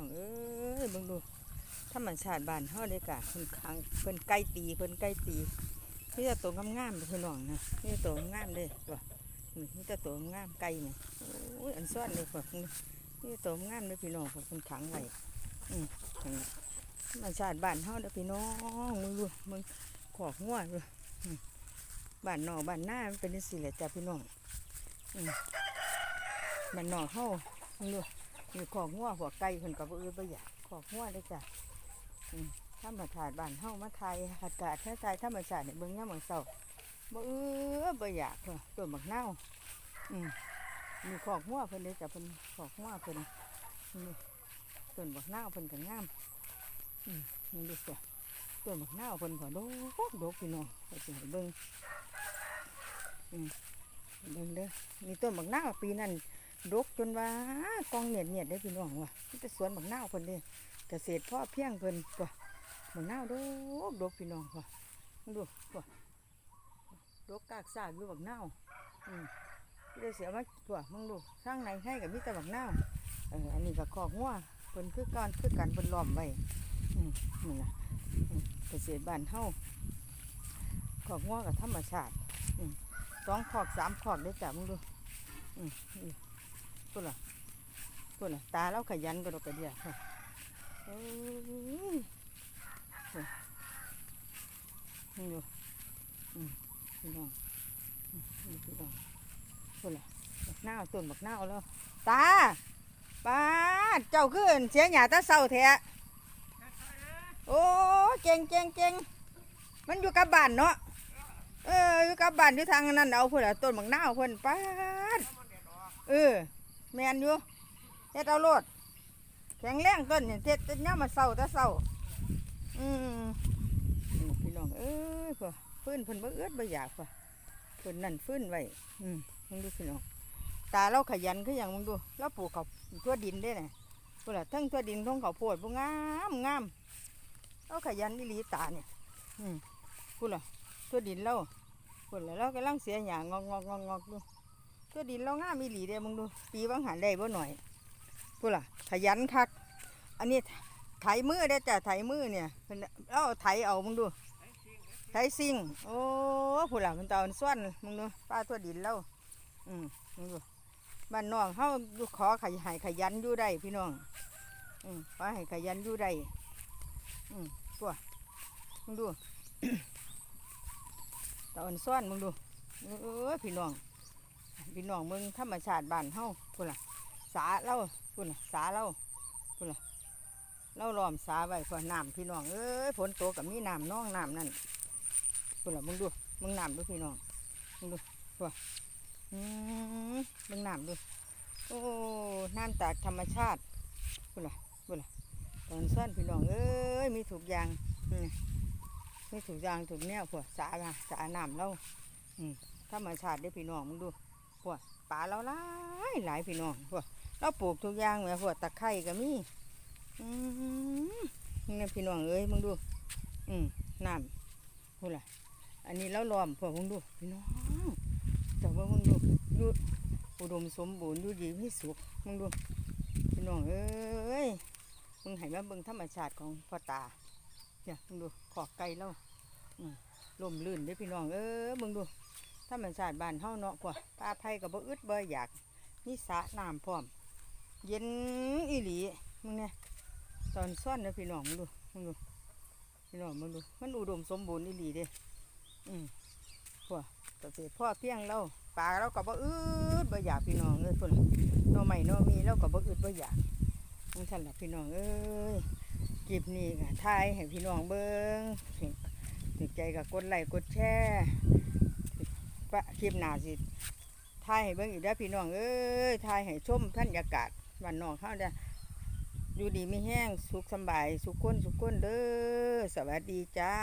องเอ้ยเบิ่งดูธรรมชาติบ้านเฮาเด้กะเพิ่นคังเพิ่นไก่ตีเพิ่นไก่ตีมีแต่ตัวงามๆเพี่น้องนะมีแต่ตัวงามเด้ตัวนี่มีแต่ตัวงามไก่นี่โอ้ยอันซ้อนเลยพวกนี่ตัวงามเด้อพี่น้องพวกเพิ่นขังไว้อืมธรรมชาติบ้านเฮาเด้อพี่น้องมึงดูมึงขอกงัวดูบ้านนอกบ้านหน้ามันเป็นจังซี่แหละจ้ะพี่น้องอืมบ้านนอกเฮามึงดู มีของหัวหัวไก่เพิ่นก็บ่อื่นบ่อยากของหัวเลยจ้ะธรรมชาติบ้านเฮามาไทยอากาศแท้ใจธรรมชาติเนี่ยเบิ่งยามมื้อเช้าบ่เอื้อบ่อยากเพิ่นต้นบักเน่าอืมมีของหัวเพิ่นเลยจ้ะเพิ่นของหัวเพิ่นนี่ต้นบักเน่าเพิ่นก็งามอืมนี่ดูจ้ะต้นบักเน่าเพิ่นก็ดกดกพี่น้องก็สิให้เบิ่งอืมเบิ่งเด้อมีต้นบักเน่าปีนั้น ดกจนว่ากองเนียดเนียดได้พี่น้องว่ะนี่แต่สวนบักนาเพิ่นเด้เกษตรพ่อเพียงเพิ่นตัวบักนาดกดกพี่น้องว่ะมึงดูว่ะดกกากซากอยู่บักนาอืมที่ได้เสียมาตัวมึงดูสร้างในให้กับมิตรบักนาเอออันนี้ก็คอกงัวเพิ่นคือการคือกันเพิ่นล้อมไว้อืมนี่ละเกษตรบ้านเฮาคอกงัวกับธรรมชาติอืมสองคอกสามคอกได้จ้ะมึงดูอืม นี่ตัวละตัวละตาเราขยันก็ดอกกระเดียค่ะเอ้ยนี่ดูอืมพี่น้องอืมนี่พี่น้องตัวละบักนาวต้นบักนาแล้วตาป้าดเจ้าขึ้นเสียหยาตาเศร้าแท้โอ้เก่งเก่งเก่งมันอยู่กับบ้านเนาะเอออยู่กับบ้านอยู่ทางนั้นเอาเพื่นละต้นบักหน้าเพื่นป้าดเออ แมนอยู่เฮ็ดเอาโลด แข็งแรงต้นเนี่ยเฮ็ดแต่ย่ามาเศร้าแต่เศร้าอืมพี่น้องเอ้ยพ่อฟื้นเพิ่นบ่เอื้อบ่อยากพ่อเพิ่นนั่นฟื้นไว้อืมมึงดูพี่น้องตาเราขยันคือหยังมึงดูเราปลูกเขาทั่วดินได้น่ะพุ่นล่ะทั้งทั่วดินทั้งเขาโพดบ่งามงามเราขยันอีหลีตาเนี่ยอืมพุ่นล่ะทั่วดินเราพุ่นล่ะเรากำลังเสียหยางอกงอกงอกงอกอ ก็ดินเราง่ามอีหลีเด้มึงดูปีบางหันได้บ่หน่อยพูดล่ะขยันคัก อันนี้ไถมือได้จ้ะไถมือเนี่ยเพิ่นเอาไถเอามึงดูไถซิ่งโอ้พูดล่ะมันตาอันส่วนมึงดูป้าตัวดินเราอืมมึงดูบ้านน้องเฮาอยู่ขอขยให้ขยันอยู่ได้พี่น้อง อืมขอให้ขยันอยู่ได้อืมตัวมึงดูตาอันส่วนมึงดูเออพี่น้อง พี่น้องเมืองธรรมชาติบ้านเฮาพุ่นล่ะ สาเราพุ่นล่ะสาเราพุ่นล่ะเราล้อมสาไว้เพื่อน้ำพี่น้องเอ้ยฝนตกกับมีน้ำน้องน้ำนั่นพุ่นล่ะมึงดูมึงน้ำดูพี่น้องมึงดูพุ่นมึงน้ำดูโอ้น้ำจากธรรมชาติพุ่นล่ะพุ่นล่ะตอนสั้นพี่น้องเอ้ยมีถูกยางมมีถูกยางถูกแนวพวกสาล่ะสาน้ำเราอืมธรรมชาติได้พี่น้องมึงดู พวกป่าเราหลายหลายพี่น้องพวกเราปลูกทุกอย่างแหม่พวกตะไคร้ก็มีอืมนี่พี่น้องเอ้ยมึงดู อืมน้ำพูดล่ะ อันนี้เราล้อมพวกมึงดู พี่น้องแต่ว่ามึงดูดูอุดมสมบูรณ์ดูดีมีสุขมึงดู พี่น้องเอ้ยมึงให้มาเบิ่งธรรมชาติของพ่อตาเนี่ยมึงดูขอกไก่เราลมลื่นเด้อพี่น้องเอ้ยมึงดู ธรรมชาติบ้านเฮาเนาะกว่าปลาไผ่ก็บ่อึดบ่อยากมีสะน้ำพร้อม เย็นอีหลีมึงเนี่ยตอนซ่อนเด้อพี่น้องมึงดูมึงดูพี่น้องมึงดูมันอุดมสมบูรณ์อีหลีเด้อืมพวกเกษตรพ่อเพียงเราปลาเราก็บ่อึดบ่อยากพี่น้องเอ้ยพุ่นหน่อใหม่น่อมีเราก็บ่อึดบ่อยากนั่นท่านล่ะพี่น้องเอ้ยคลิปนี้ก็ถ่ายให้พี่น้องเบิ่งถึงใจก็กดไลค์กดแชร์ คลิปหน้าสิถ่ายให้เบิ่งอีกแล้วพี่น้องเอ้ยถ่ายให้ชมท่านอากาศวันนอกเขาเด้ออยู่ดีไม่แห้งสุขสบาย สุขคนสุขคนเด้อสวัสดีจ้า